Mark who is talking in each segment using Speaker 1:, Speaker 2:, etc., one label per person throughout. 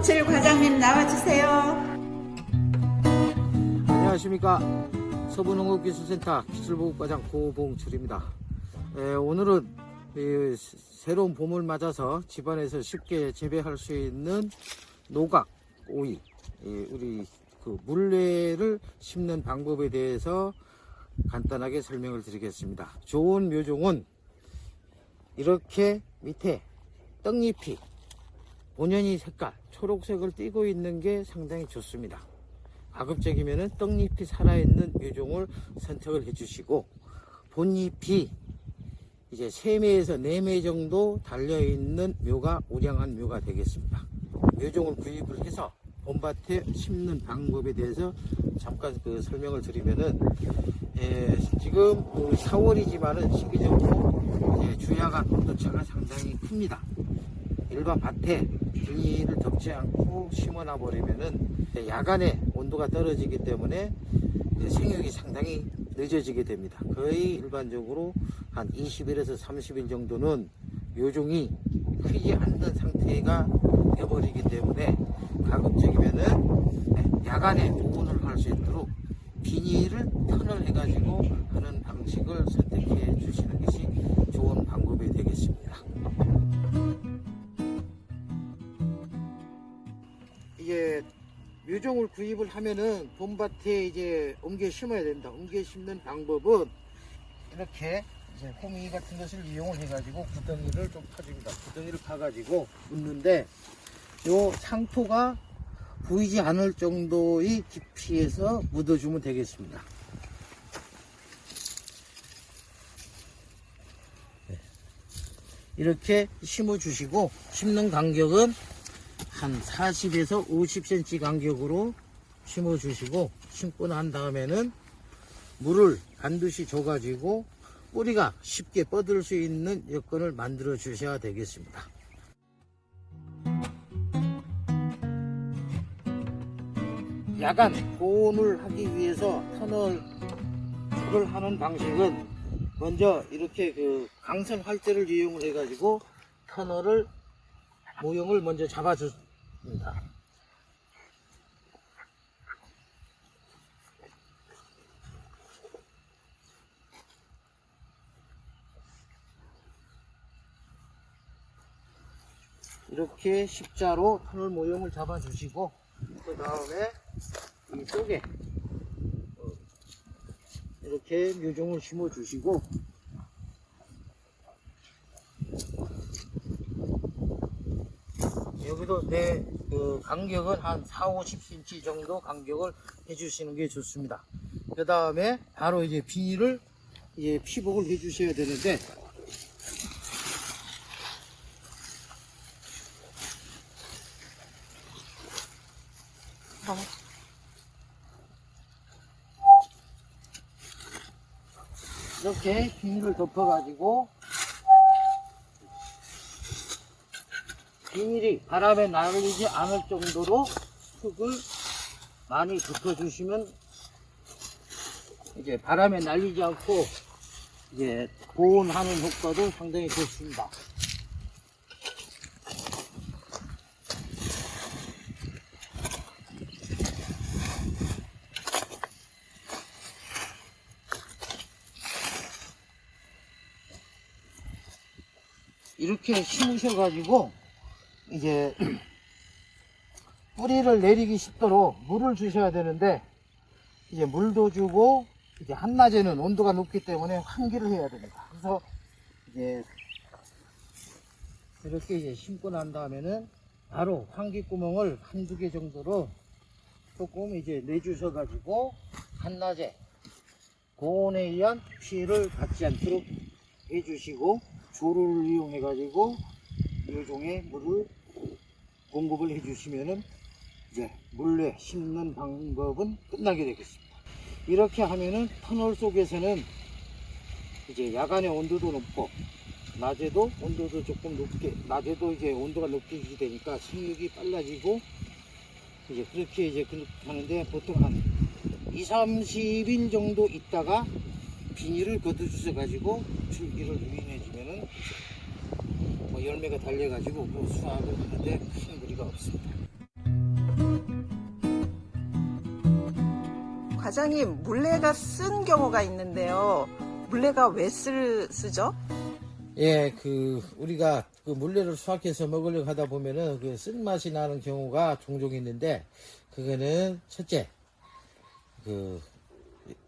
Speaker 1: 고봉철 과장님 나와주세요.
Speaker 2: 안녕하십니까. 서부농업기술센터 기술보급과장 고봉철입니다. 에, 오늘은 이 새로운 봄을 맞아서 집안에서 쉽게 재배할 수 있는 노각 오이 이 우리 그 물레를 심는 방법에 대해서 간단하게 설명을 드리겠습니다. 좋은 묘종은 이렇게 밑에 떡잎이 본연이 색깔 초록색을 띠고 있는 게 상당히 좋습니다 가급적이면 떡잎이 살아있는 묘종을 선택을 해주시고 본잎이 이제 3매에서 4매 정도 달려있는 묘가 우량한 묘가 되겠습니다. 묘종을 구입을 해서 봄밭에 심는 방법에 대해서 잠깐 그 설명을 드리면은 예, 지금 그 4월이지만은 시기적으로 주야간 온도차가 상당히 큽니다. 일반 밭에 비닐을 덮지 않고 심어놔 버리면은 야간에 온도가 떨어지기 때문에 생육이 상당히 늦어지게 됩니다. 거의 일반적으로 한 20일에서 30일 정도는 묘종이 크지 않는 상태가 되어버리기 때문에 가급적이면은 야간에 보온을 할 수 있도록 비닐을 턴을 해가지고 하는 방식을 선택해 주시는 것이 묘종을 구입을 하면은 봄밭에 이제 옮겨 심어야 된다. 옮겨 심는 방법은 이렇게 이제 호미 같은 것을 이용을 해가지고 구덩이를 좀 파줍니다. 구덩이를 파가지고 묻는데 요 상토가 보이지 않을 정도의 깊이에서 묻어주면 되겠습니다. 네. 이렇게 심어 주시고 심는 간격은 한 40에서 50cm 간격으로 심어 주시고 심고 난 다음에는 물을 반드시 줘가지고 뿌리가 쉽게 뻗을 수 있는 여건을 만들어 주셔야 되겠습니다. 야간 보온을 하기 위해서 터널을 하는 방식은 먼저 이렇게 그 강선 활제를 이용을 해가지고 터널을 모형을 먼저 잡아 줍니다. 이렇게 십자로 터널 모형을 잡아주시고 그 다음에 이쪽에 어, 이렇게 묘종을 심어주시고 여기도 내 그 간격은 한 4, 50cm 정도 간격을 해주시는 게 좋습니다. 그 다음에 바로 이제 비닐을 이제 피복을 해주셔야 되는데 이렇게 비닐을 덮어가지고 비닐이 바람에 날리지 않을 정도로 흙을 많이 덮어주시면 이제 바람에 날리지 않고 이제 보온하는 효과도 상당히 좋습니다. 이렇게 심으셔가지고 이제 뿌리를 내리기 쉽도록 물을 주셔야 되는데 이제 물도 주고 이제 한낮에는 온도가 높기 때문에 환기를 해야 됩니다. 그래서 이제 이렇게 이제 심고 난 다음에는 바로 환기 구멍을 한두 개 정도로 조금 이제 내주셔 가지고 한낮에 고온에 의한 피해를 받지 않도록 해주시고 조를 이용해 가지고 묘종에 물을 공급을 해주시면은 이제 물레 심는 방법은 끝나게 되겠습니다. 이렇게 하면은 터널 속에서는 이제 야간에 온도도 높고 낮에도 온도도 조금 높게 낮에도 이제 온도가 높게 되니까 생육이 빨라지고 이제 그렇게 이제 하는데 보통 한 2, 30일 정도 있다가 비닐을 걷어 주셔 가지고 줄기를 유인해 주면은 뭐 열매가 달려가지고 뭐 수확을 하는데 큰 무리가 없습니다.
Speaker 3: 과장님 물레가 쓴 경우가 있는데요. 물레가 왜 쓸, 쓰죠?
Speaker 2: 예, 그 우리가 그 물레를 수확해서 먹으려고 하다 보면은 그 쓴맛이 나는 경우가 종종 있는데 그거는 첫째 그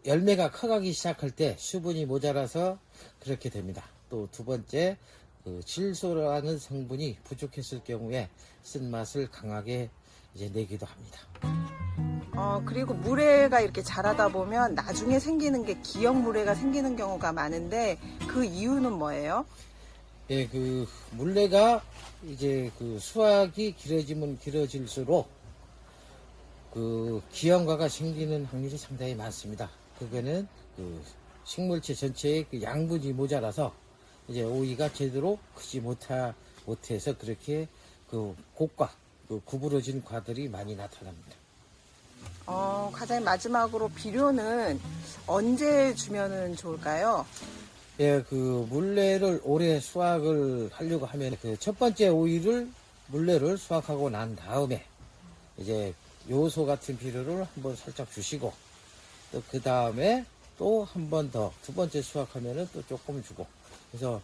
Speaker 2: 열매가 커가기 시작할 때 수분이 모자라서 그렇게 됩니다. 또 두 번째 질소라는 성분이 부족했을 경우에 쓴맛을 강하게 이제 내기도 합니다.
Speaker 3: 어, 그리고 물레가 이렇게 자라다 보면 나중에 생기는 게 기역 물레가 생기는 경우가 많은데 그 이유는 뭐예요?
Speaker 2: 예, 그 물레가 이제 그 수확이 길어지면 길어질수록 그 기형과가 생기는 확률이 상당히 많습니다. 그거는 그 식물체 전체의 그 양분이 모자라서 이제 오이가 제대로 크지 못하 못해서 그렇게 그 곡과 그 구부러진 과들이 많이 나타납니다.
Speaker 3: 어, 과장님 마지막으로 비료는 언제 주면은 좋을까요?
Speaker 2: 예, 그 물레를 올해 수확을 하려고 하면 그 첫 번째 오이를 물레를 수확하고 난 다음에 이제 요소 같은 비료를 한번 살짝 주시고 또 그 다음에 또 한 번 더 두 번째 수확하면은 또 조금 주고 그래서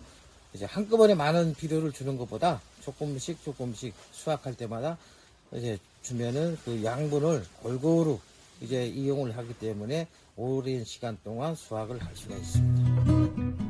Speaker 2: 이제 한꺼번에 많은 비료를 주는 것보다 조금씩 조금씩 수확할 때마다 이제 주면은 그 양분을 골고루 이제 이용을 하기 때문에 오랜 시간 동안 수확을 할 수가 있습니다.